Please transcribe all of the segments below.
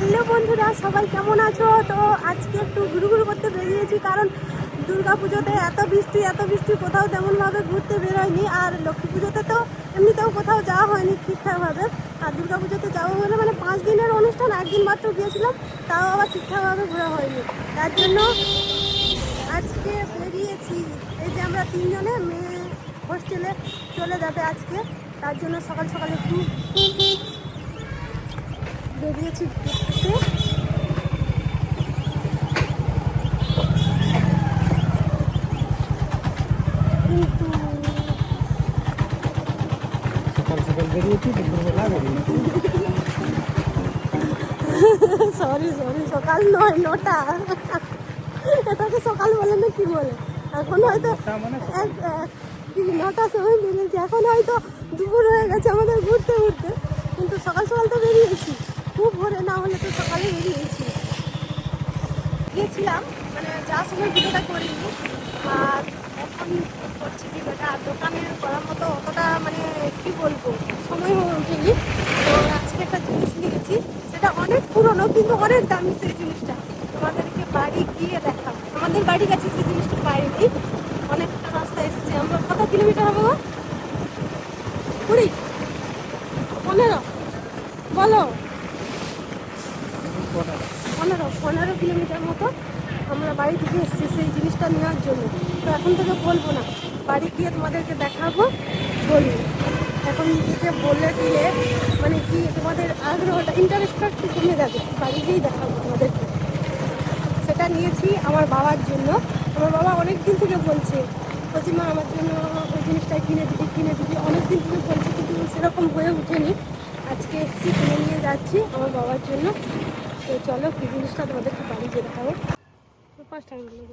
Hello বন্ধুরা, সবাই কেমন আছো? তো আজকে একটু ঘুরু ঘুরু করতে বেরিয়েছি কারণ দুর্গা পুজোতে এত বৃষ্টি এত বৃষ্টি, কোথাও তেমনভাবে ঘুরতে বেরোয়নি। আর লক্ষ্মী পুজোতে তো এমনিতেও কোথাও যাওয়া হয়নি ঠিকঠাকভাবে। আর দুর্গা পুজোতে যাওয়া হলে মানে পাঁচ দিনের অনুষ্ঠান, একদিন মাত্র গিয়েছিলাম, তাও আবার ঠিকঠাকভাবে ঘোরা হয়নি। তার জন্য আজকে বেরিয়েছি। এই যে আমরা তিনজনে মেয়ে হোস্টেলে চলে যাবে আজকে। তার জন্য সকাল সকাল একটু বেরিয়েছি ঘুরতে সরি সরি সকাল নয় নটা। এটাকে সকাল বলে না কি বলে? এখন হয়তো তা মানে নটার সময় বেরিয়েছি। এখন হয়তো দুপুর হয়ে গেছে আমাদের ঘুরতে ঘুরতে। কিন্তু সকাল সকাল তো বেরিয়েছি। ভোরে তো সকালে বেরিয়েছি গিয়েছিলাম মানে যাওয়ার সময় ভিডিওটা করিনি, আর এখন করছি ভিডিওটা। আর দোকানে করার মতো অতটা মানে কি বলব সময় হয়ে ওঠেনি। তো আজকে একটা জিনিস নিয়েছি সেটা অনেক পুরনো, কিন্তু অনেক দামি সেই জিনিসটা। তোমাদেরকে বাড়ি গিয়ে দেখাবো। আমাদের বাড়ি কাছে সেই জিনিসটা পাইনি। অনেকটা রাস্তা এসেছে। আমরা কত কিলোমিটার হবে? কুড়ি পনেরো বলো পনেরো পনেরো কিলোমিটার মতো আমরা বাড়ি থেকে এসেছি সেই নেওয়ার জন্য। তো এখন থেকে বলব না। বাড়ি গিয়ে তোমাদেরকে দেখাবো বলব এখন থেকে বলে দিলে মানে কি তোমাদের আগ্রহটা ইন্টারেস্টটা একটু কমে যাবে। বাড়ি গিয়েই দেখাবো তোমাদেরকে। সেটা নিয়েছি আমার বাবার জন্য। আমার বাবা অনেক দিন থেকে বলছে, বলছি, মা, আমার জন্য ওই জিনিসটা কিনে দিবি কিনে দিবি। অনেক দিন থেকে বলছে, কিন্তু সেরকম হয়ে ওঠেনি। আজকে এসেছি, কিনে নিয়ে যাচ্ছি আমার বাবার জন্য। তো চলো কি জিনিসটা তোমাদেরকে বাড়ি গিয়ে দেখাবো। পাঁচ টাকা করে নেব।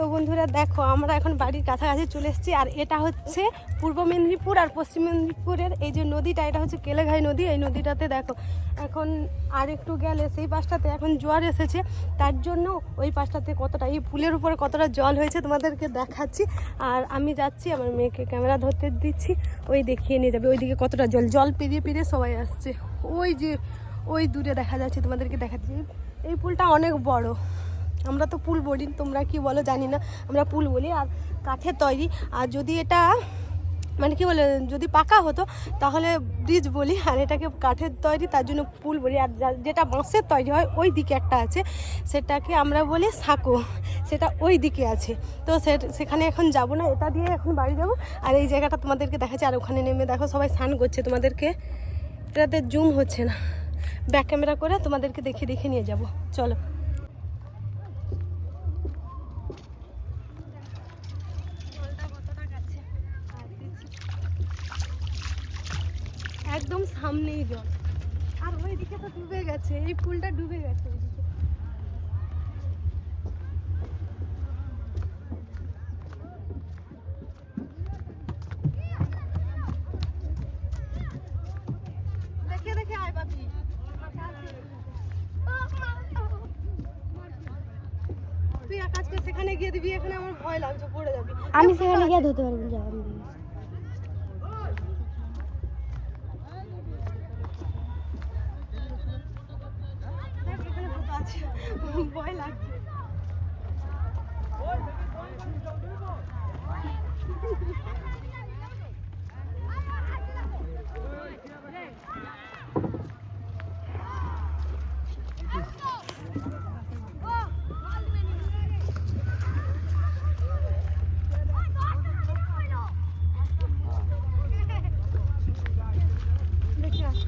তো বন্ধুরা দেখো, আমরা এখন বাড়ির কাছাকাছি চলে এসেছি, আর এটা হচ্ছে পূর্ব মেদিনীপুর আর পশ্চিম মেদিনীপুরের এই যে নদীটা, এটা হচ্ছে কেলেঘাই নদী। এই নদীটাতে দেখো, এখন আর একটু গেলে সেই পাশটাতে এখন জোয়ার এসেছে, তার জন্য ওই পাশটাতে কতটা, এই পুলের উপরে কতটা জল হয়েছে তোমাদেরকে দেখাচ্ছি। আর আমি যাচ্ছি, আমার মেয়েকে ক্যামেরা ধরতে দিচ্ছি, ওই দেখিয়ে নিয়ে যাবে, ওইদিকে কতটা জল জল পেরিয়ে পেরিয়ে সবাই আসছে। ওই যে, ওই দূরে দেখা যাচ্ছে, তোমাদেরকে দেখাচ্ছি। এই পুলটা অনেক বড়। আমরা তো পুল বলি, তোমরা কি বলো জানি না, আমরা পুল বলি আর কাঠের তৈরি। আর যদি এটা মানে কি বলে, যদি পাকা হতো, তাহলে ব্রিজ বলি, আর এটাকে কাঠের তৈরি, তার জন্য পুল বলি। আর যেটা বাঁশের তৈরি হয়, ওই দিকে একটা আছে। সেটাকে আমরা বলি সাঁকো, সেটা ওই দিকে আছে। তো সেখানে এখন যাব না, এটা দিয়ে এখন বাড়ি যাব। আর এই জায়গাটা তোমাদেরকে দেখাচ্ছি, আর ওখানে নেমে দেখো, সবাই স্নান করছে তোমাদেরকে। এটাতে জুম হচ্ছে না। ব্যাক ক্যামেরা করে তোমাদেরকে দেখে দেখে নিয়ে যাব। চলো একদম সামনেই জল। আর ওইদিকে তো ডুবে গেছে এই ফুলটা ডুবে গেছে ওইদিকে। দেখে দেখে আয় বাপি। তুই আকাশকে সেখানে গিয়ে দিবি এখানে আমার ভয় লাগছে পড়ে যাবি। আমি সেখানে গিয়ে ধরতে পারব না আমি দেখ, পোকা আছে ভয় লাগছে দেখি আয়।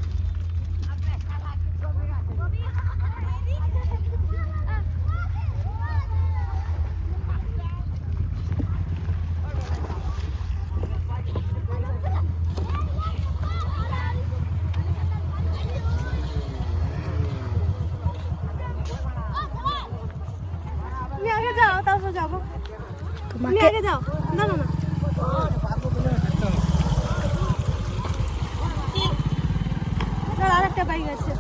যাব। তুমি আগে যাও। না না দাঁড়া, আরেকটা বাইক আছে।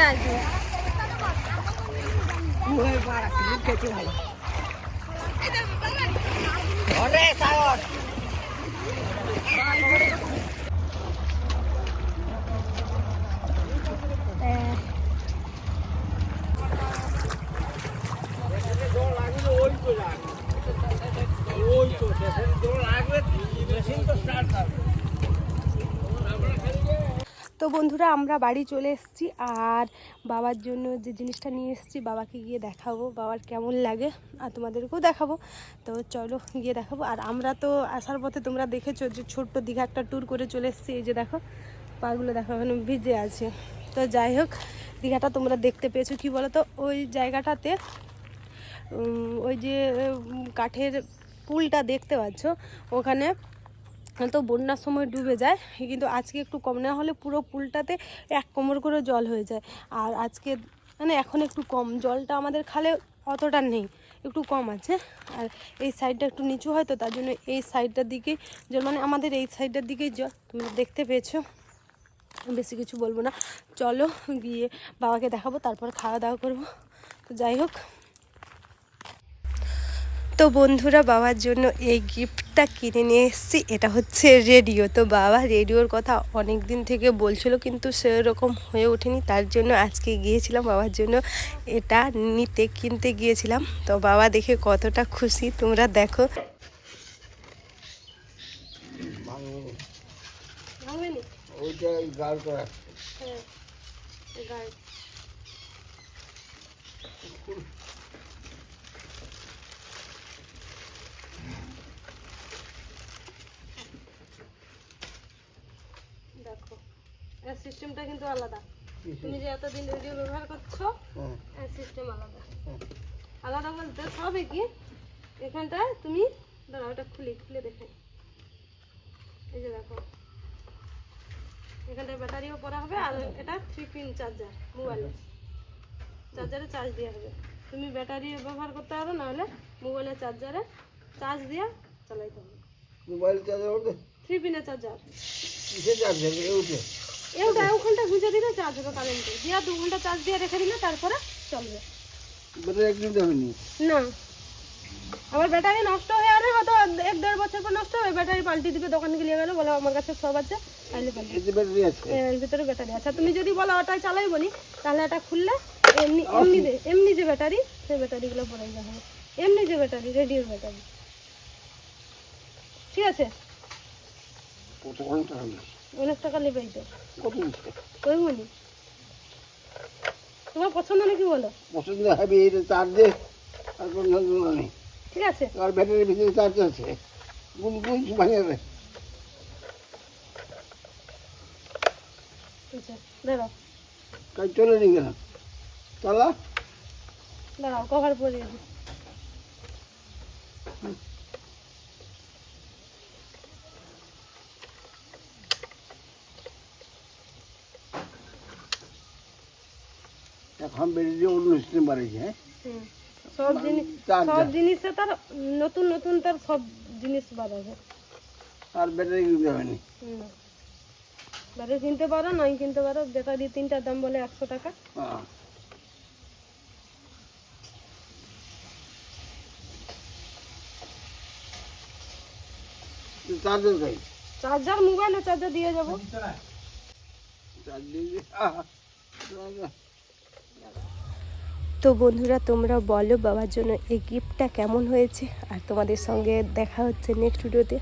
দেখে আসব তো বন্ধুরা, আমরা বাড়ি চলে এসেছি আর বাবার জন্য যে জিনিসটা নিয়ে এসেছি, বাবাকে গিয়ে দেখাবো। বাবার কেমন লাগে আর তোমাদেরকেও দেখাবো। তো চলো গিয়ে দেখাবো। আর আমরা তো আসার পথে তোমরা দেখেছ যে ছোট্ট দীঘা একটা ট্যুর করে চলে এসেছি। এই যে দেখো, পাগুলো দেখো এখন ভিজে আছে। তো যাই হোক, দীঘাটা তোমরা দেখতে পেয়েছ। কি বলো তো ওই জায়গাটাতে ওই যে কাঠের পুলটা দেখতে পাচ্ছ? ওখানে তো বন্যার সময় ডুবে যায়, কিন্তু আজকে একটু কম। না হলে পুরো পুলটাতে এক কোমর করে জল হয়ে যায়। আর আজকে মানে এখন একটু কম। জলটা আমাদের খালে অতটা নেই, একটু কম আছে। আর এই সাইডটা একটু নিচু হয় তো, তার জন্য এই সাইডটার দিকেই জল মানে আমাদের এই সাইডটার দিকেই জল তোমরা দেখতে পেয়েছ। বেশি কিছু বলব না। চলো গিয়ে বাবাকে দেখাবো, তারপর খাওয়া দাওয়া করব। তো যাই হোক। তো বন্ধুরা বাবার জন্য এই গিফটটা কিনে নিয়ে এসেছি। এটা হচ্ছে রেডিও। তো বাবা রেডিওর কথা অনেক দিন থেকে বলছিল কিন্তু সেরকম হয়ে ওঠেনি। তার জন্য আজকে গিয়েছিলাম বাবার জন্য এটা নিতে কিনতে গিয়েছিলাম। তো বাবা দেখে কতটা খুশি তোমরা দেখো। ওইটা গাড় করা দেখো এর সিস্টেমটা কিন্তু আলাদা। তুমি যে এতদিন রেডিও ব্যবহার করছ এর সিস্টেম আলাদা। আলাদা বলতে সবে কি? এখানটায় তুমি দাঁড়াও ওটা খুলি খুলে দেখে এই যে দেখো। এখানটায় ব্যাটারিও পরা হবে আর এটা থ্রি পিন চার্জার মোবাইলের চার্জারে চার্জ দেওয়া হবে। তুমি ব্যাটারি ব্যবহার করতে পারো নাহলে মোবাইলের চার্জারে চার্জ দিয়ে চালাইতে হবে। মোবাইল চার্জার থ্রি পিনের চার্জার কিসে চার্জার উঠে এইটা ওখানটা গুঁজে দিলে চার্জ হবে কারেন্টে দিয়া দু ঘণ্টা চার্জ দিয়ে রেখে দিলে তারপরে চলবে। ব্যাটারি না। আবার ব্যাটারি নষ্ট হয়ে গেলে হয়তো এক দেড় বছর পর নষ্ট হবে ব্যাটারি পাল্টে দিবে দোকানে গিয়ে গেলে বলে আমার কাছে সব আছে ব্যাটারি আছে? ভিতরে ব্যাটারি আচ্ছা তুমি যদি বলো ওটাই চালাই বলি তাহলে এটা খুললে এমনি এমনি যে এমনি যে ব্যাটারি সেই ব্যাটারিগুলো পরে যাবে এমনি যে ব্যাটারি রেডিওর ব্যাটারি ঠিক আছে? ঘণ্টা অনেক টাকা নেবেই তো? মনি? তোমার পছন্দ নাকি বলো? পছন্দ হবে এটা চার্জে আর কোনো যন্ত্রণা নেই। ঠিক আছে। আর ব্যাটারির ভিতরে চার্জ আছে। কোন কোন ভাঙে যাবে। দাঁড়াও। কাজ চলে নি কেন চালা। দাঁড়াও কভার পরিয়ে দিই। এখন বেরিয়ে অন্য সিস্টেম বাড়িয়েছে হ্যাঁ? সব জিনিস চার্জার। সব জিনিসে তার নতুন নতুন তার সব জিনিস বাড়াবে আর ব্যাটারি কিনতে হবে না। হুম। ব্যাটারি কিনতে পারো নাই কিনতে পারো ব্যাটারি তিনটার দাম বলে একশো টাকা। হ্যাঁ চার্জার চাই চার্জার মোবাইলে চার্জার দিয়ে যাব। চার্জ দিয়ে চার্জার। তো বন্ধুরা, তোমরা বলো বাবার জন্য এই গিফটটা কেমন হয়েছে? আর তোমাদের সঙ্গে দেখা হচ্ছে নেক্সট ভিডিওতে